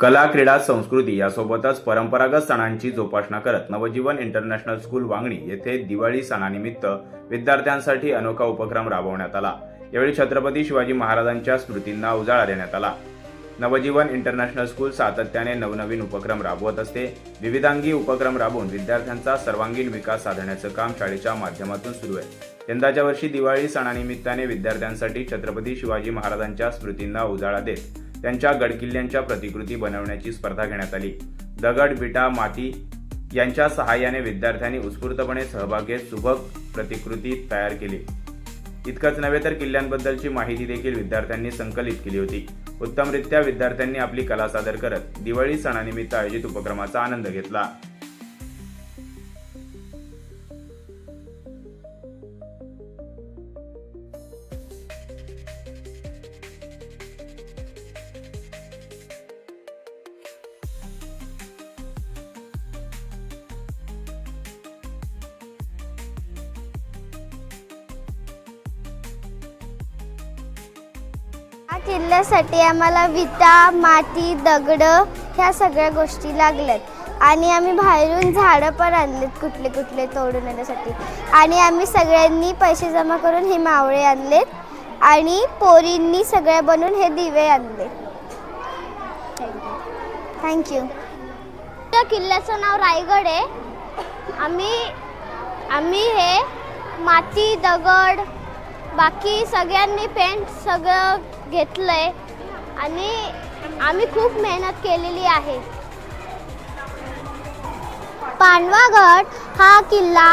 कला क्रीडा संस्कृती यासोबतच परंपरागत सणांची जोपासना करत नवजीवन इंटरनॅशनल स्कूल वांगणी येथे दिवाळी सणानिमित्त विद्यार्थ्यांसाठी अनोखा उपक्रम राबवण्यात आला. यावेळी छत्रपती शिवाजी महाराजांच्या स्मृतींना उजाळा देण्यात आला. नवजीवन इंटरनॅशनल स्कूल सातत्याने नवनवीन उपक्रम राबवत असते. विविधांगी उपक्रम राबवून विद्यार्थ्यांचा सर्वांगीण विकास साधण्याचं काम शाळेच्या माध्यमातून सुरू आहे. यंदाच्या वर्षी दिवाळी सणानिमित्ताने विद्यार्थ्यांसाठी छत्रपती शिवाजी महाराजांच्या स्मृतींना उजाळा देत त्यांच्या गडकिल्ल्यांच्या प्रतिकृती बनवण्याची स्पर्धा घेण्यात आली. दगड विटा माती यांच्या सहाय्याने विद्यार्थ्यांनी उत्स्फूर्तपणे सहभाग घेत सुबक प्रतिकृती तयार केली. इतकंच नव्हे तर किल्ल्यांबद्दलची माहिती देखील विद्यार्थ्यांनी संकलित केली होती. उत्तमरित्या विद्यार्थ्यांनी आपली कला सादर करत दिवाळी सणानिमित्त आयोजित उपक्रमाचा आनंद घेतला. किल्ल्यासाठी आम्हाला विटा माती दगड ह्या सगळ्या गोष्टी लागल्यात. आणि आम्ही बाहेरून झाडं पण आणलेत कुठले कुठले तोडून येण्यासाठी आणि आम्ही सगळ्यांनी पैसे जमा करून हे मावळे आणलेत. आणि पोरींनी सगळ्या बनवून हे दिवे आणले. थँक्यू त्या किल्ल्याचं नाव रायगड आहे. आम्ही आम्ही हे माती दगड बाकी सगळ्यांनी पेंट सगळं घेतलंय. आणि आम्ही खूप मेहनत केलेली आहे. पांडवागड हा किल्ला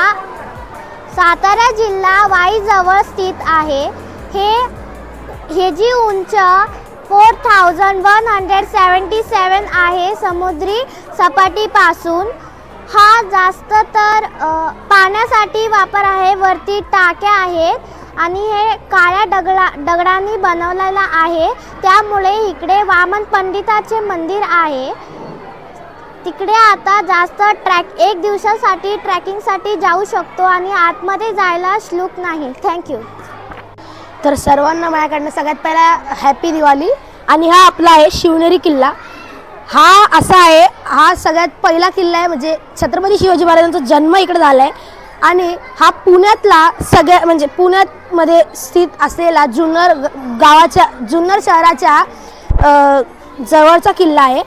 सातारा जिल्हा वाईजवळ स्थित आहे. हे हे जी उंच four thousand one hundred seventy seven आहे समुद्री सपाटीपासून हा जास्त तर पाण्यासाठी वापर आहे वरती टाक्या आहेत. आणि हे काळ्या दगडा दगडांनी बनवलेला आहे. त्यामुळे इकडे वामन पंडिताचे मंदिर आहे. तिकडे आता जास्त ट्रॅक एक दिवसासाठी ट्रॅकिंगसाठी जाऊ शकतो आणि आतमध्ये जायला श्लूक नाही. थँक्यू तर सर्वांना माझ्याकडनं सगळ्यात पहिला हॅपी दिवाळी. आणि हा आपला आहे शिवनेरी किल्ला. हा असा आहे हा सगळ्यात पहिला किल्ला आहे. म्हणजे छत्रपती शिवाजी महाराजांचा जन्म इकडे झाला आहे आणि हा पुण्यातला सगळ्या म्हणजे पुण्यातमध्ये स्थित असलेला जुन्नर गावाच्या जुन्नर शहराच्या जवळचा किल्ला आहे.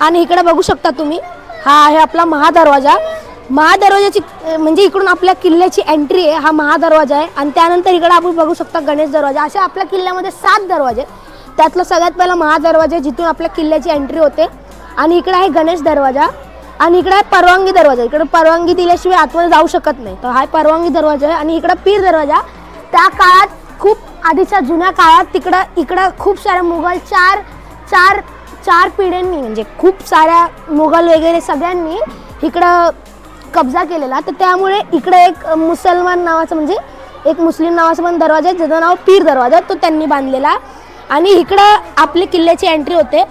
आणि इकडे बघू शकता तुम्ही हा आहे आपला महादरवाजा. महादरवाजाची म्हणजे इकडून आपल्या किल्ल्याची एंट्री आहे हा महादरवाजा आहे. आणि त्यानंतर इकडे आपण बघू शकता गणेश दरवाजा. अशा आपल्या किल्ल्यामध्ये सात दरवाजे त्यातला सगळ्यात पहिला महादरवाजा आहे जिथून आपल्या किल्ल्याची एंट्री होते. आणि इकडे आहे गणेश दरवाजा. आणि इकडे आहे परवानगी दरवाजा. इकडे परवानगी दिल्याशिवाय आतमध्ये जाऊ शकत नाही. तर हा परवानगी दरवाजा आहे आणि इकडे पीर दरवाजा. त्या काळात खूप आधीच्या जुन्या काळात तिकडं इकडं खूप साऱ्या मुघल चार चार चार पिढ्यांनी म्हणजे खूप साऱ्या मुघल वगैरे सगळ्यांनी इकडं कब्जा केलेला. तर त्यामुळे इकडे एक मुसलमान नावाचं म्हणजे एक मुस्लिम नावाचं पण दरवाजा आहे ज्याचं नाव पीर दरवाजा तो त्यांनी बांधलेला आणि इकडं आपली किल्ल्याची एंट्री होते.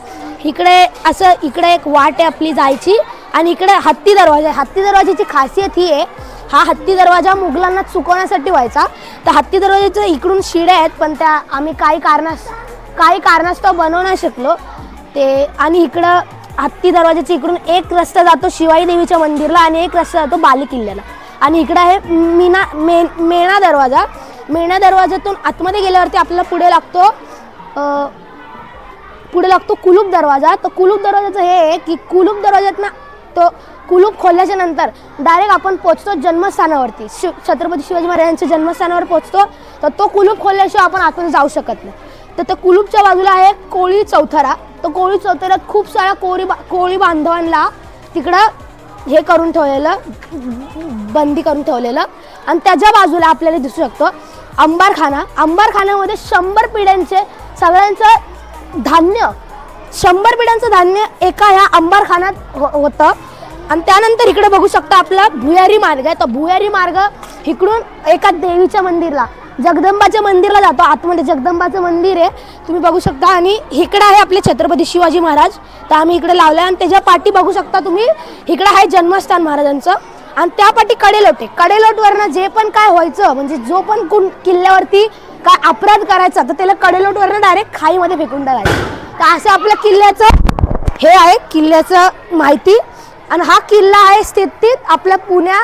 इकडे असं इकडे एक वाट आहे आपली जायची. आणि इकडे हत्ती दरवाजा हत्ती दरवाजाची खासियत ही आहे हा हत्ती दरवाजा मुघलांना चुकवण्यासाठी व्हायचा. तर हत्ती दरवाजाच्या इकडून शिड्या आहेत पण त्या आम्ही काही कारणास काही कारणास्तव बनवू नाही शकलो. ते आणि इकडं हत्ती दरवाजाच्या इकडून एक रस्ता जातो शिवाई देवीच्या मंदिरला आणि एक रस्ता जातो बाली किल्ल्याला. आणि इकडं आहे मीना मे मेणा दरवाजा. मेणा दरवाजातून आतमध्ये गेल्यावरती आपल्याला पुढे लागतो पुढे लागतो कुलूप दरवाजा. तर कुलूप दरवाजाचं हे आहे की कुलूप दरवाजातनं तो कुलूप खोलल्याच्या नंतर डायरेक्ट आपण पोचतो जन्मस्थानावरती. शिव छत्रपती शिवाजी महाराजांच्या जन्मस्थानावर पोचतो. तर तो कुलूप खोलल्याशिवाय आपण आतून जाऊ शकत नाही. तर त्या कुलूपच्या बाजूला आहे कोळी चौथरा. तर कोळी चौथऱ्यात खूप साऱ्या कोळी बा कोळी बांधवांना तिकडं हे करून ठेवलेलं बंदी करून ठेवलेलं. आणि त्याच्या बाजूला आपल्याला दिसू शकतो अंबारखाना. अंबारखान्यामध्ये शंभर पिढ्यांचे सगळ्यांचं धान्य शंभर पिढ्यांचं धान्य एका ह्या अंबारखान्यात हो होतं. आणि त्यानंतर इकडे बघू शकता आपला भुयारी मार्ग आहे. तर भुयारी मार्ग इकडून एका देवीच्या मंदिरला जगदंबाच्या मंदिरला जातो. आतमध्ये जगदंबाचं मंदिर आहे. तुम्ही बघू शकता. आणि इकडे आहे आपले छत्रपती शिवाजी महाराज. तर आम्ही इकडे लावलं आणि त्याच्या पाठी बघू शकता तुम्ही इकडे आहे जन्मस्थान महाराजांचं. आणि त्या पाठी कडेलोट आहे. कडेलोटवरनं जे पण काय व्हायचं म्हणजे जो पण कुण किल्ल्यावरती काय अपराध करायचा तर त्याला कडेलोटवरनं डायरेक्ट खाईमध्ये फेकून टाकायचं. तर असं आपल्या किल्ल्याचं हे आहे. किल्ल्याचं माहिती. आणि हा किल्ला आहे स्थित आपल्या पुण्या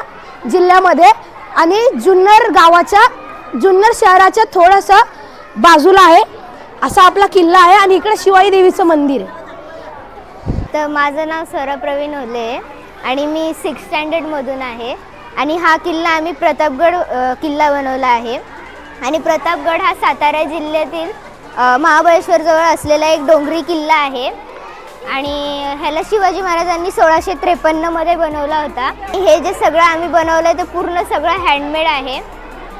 जिल्ह्यामध्ये आणि जुन्नर गावाच्या जुन्नर शहराच्या थोडंसं बाजूला आहे. असा आपला किल्ला आहे आणि इकडे शिवाई देवीचं मंदिर आहे. तर माझं नाव सौरभ प्रवीण ओले आणि मी सिक्स स्टँडर्डमधून आहे. आणि हा किल्ला आम्ही प्रतापगड किल्ला बनवला आहे. आणि प्रतापगड हा सातारा जिल्ह्यातील महाबळेश्वरजवळ असलेला एक डोंगरी किल्ला आहे. आणि ह्याला शिवाजी महाराजांनी सोळाशे त्रेपन्नमध्ये बनवला होता. हे जे सगळं आम्ही बनवलं आहे ते पूर्ण सगळं हँडमेड आहे.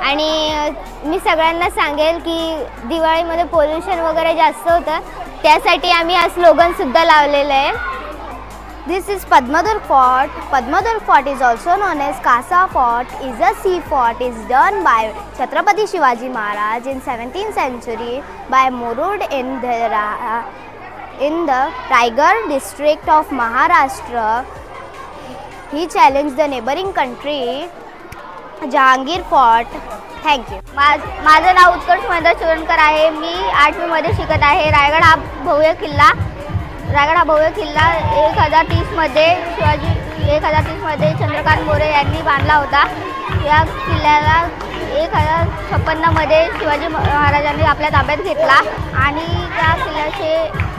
आणि मी सगळ्यांना सांगेल की दिवाळीमध्ये पोल्युशन वगैरे जास्त होतं. त्यासाठी आम्ही आज स्लोगनसुद्धा लावलेलं आहे. This is Padmadhar fort Padmadhar fort is also known as Kasa fort is a sea fort is done by Chhatrapati Shivaji Maharaj in seventeen century by Murud in Dhara in the Tiger district of Maharashtra. He challenged the neighboring country Jahangir fort thank you माझ माझं नाव उत्कर्ष महेंद्र चुरणकर आहे. मी आठवीमध्ये शिकत आहे. रायगड हा भव्य किल्ला रायगड हा भव्य किल्ला एक हजार तीसमध्ये शिवाजी एक हजार तीसमध्ये चंद्रकांत मोरे यांनी बांधला होता. या किल्ल्याला एक हजार छप्पन्नमध्ये शिवाजी महाराजांनी आपल्या ताब्यात घेतला आणि त्या किल्ल्याचे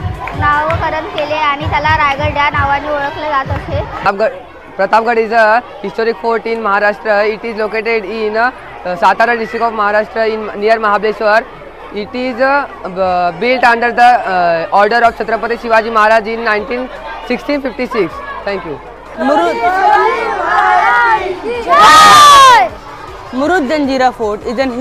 नावकरण केले आणि त्याला रायगड या नावाने ओळखले जात असे Pratapgarh, Pratapgarh is a historic fort in Maharashtra. It is located in uh, Satara district of Maharashtra in near Mahabaleshwar. It is uh, b- built under the uh, order of Chhatrapati Shivaji Maharaj in 19, 1656. Thank you. Murud Janjira Fort is an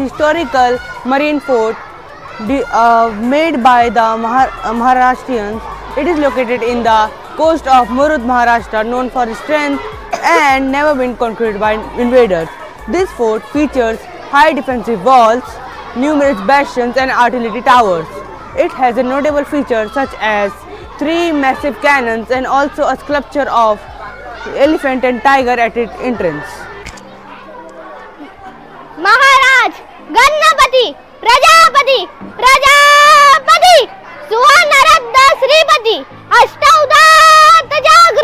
Uh, made by the uh, Maharashtrians. It is located in the coast of Murud, Maharashtra, known for its strength and never been conquered by invaders. This fort features high defensive walls, numerous bastions and artillery towers. It has a notable feature such as three massive cannons and also a sculpture of elephant and tiger at its entrance. Maharaj, Gannapati, Rajapati, Prajapati સુવર્ણ રત્ન શ્રીપતિ અષ્ટૌદાત જાગૃ